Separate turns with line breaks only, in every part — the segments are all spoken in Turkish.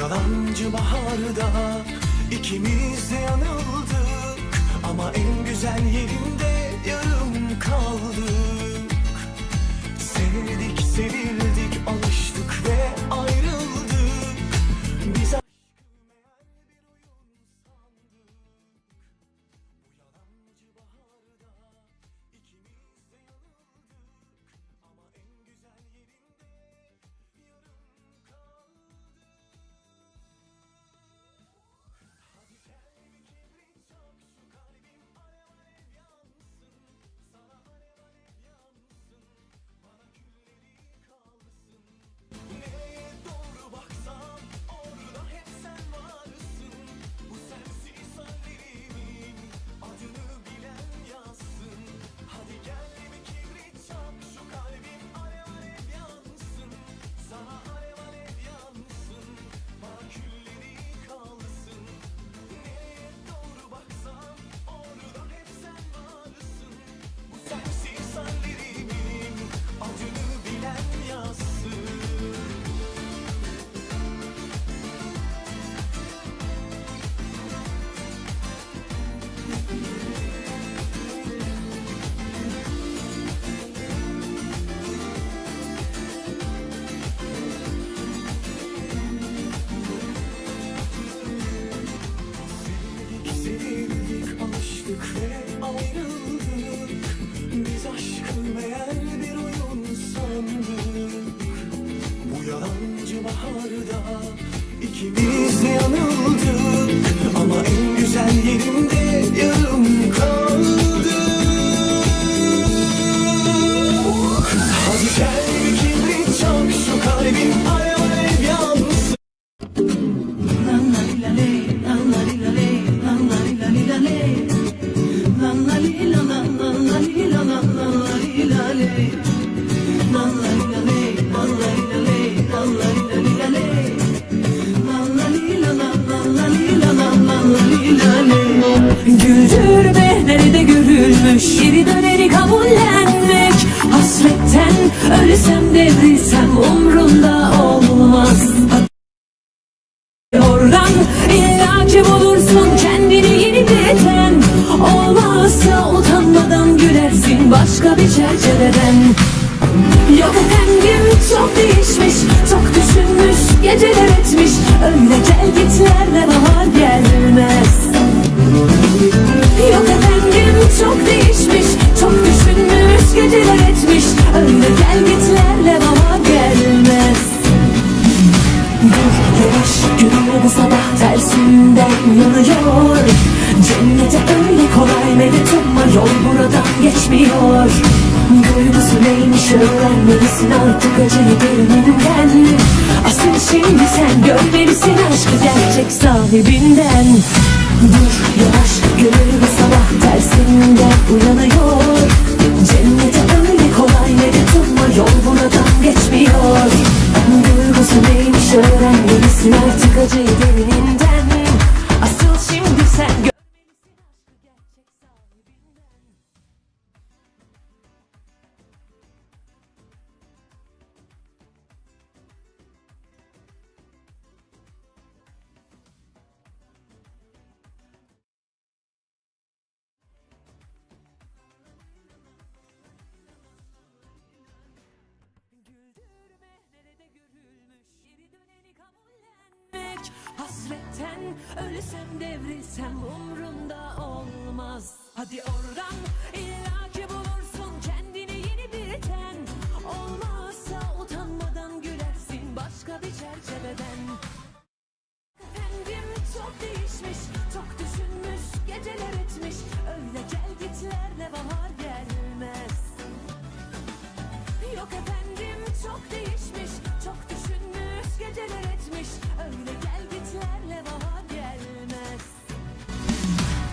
yalancı baharda ikimiz de yanıldık. Ama en güzel yerinde yarım kaldık. Sevdik sevildik alıştık baharda ikimiz de yanıldık. Ama en güzel yerinde yarım kaldık. Hadi gel
Güldürme nerede görülmüş? Geri döneri kabullenmek Hasretten ölsem devrilsem umrunda olmaz. Oradan illaki bulursun kendini yeni biten Olmazsa utanmadan gülersin başka bir çerçeveden. Yok efendim çok değişmiş Çok düşünmüş geceler etmiş. Öyle gel gitlerle bahar gelmez gel bahar gelmez. Dur yavaş günü bu sabah tersinden uyanıyor Cennete öyle kolay medet umma yol buradan geçmiyor. Duygusu neymiş öğrenmelisin artık acıyı derininden Asıl şimdi sen görmelisin aşkı gerçek sahibinden. Dur yavaş gönül bu sabah tersinden uyanıyor Hasretten ölsem devrilsem umrunda olmaz. Hadi oradan illaki bulursun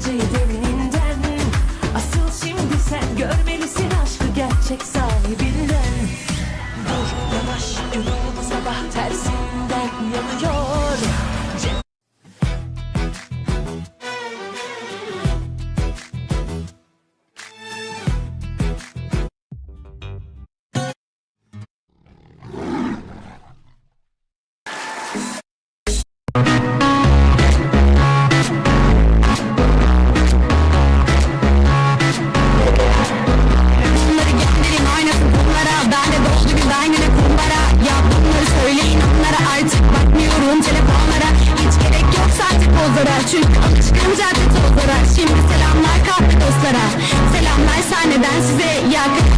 这也 Çünkü alışkın cadde tozlara Şimdi selamlar kahve dostlara. Selamlar sahneden size yakıt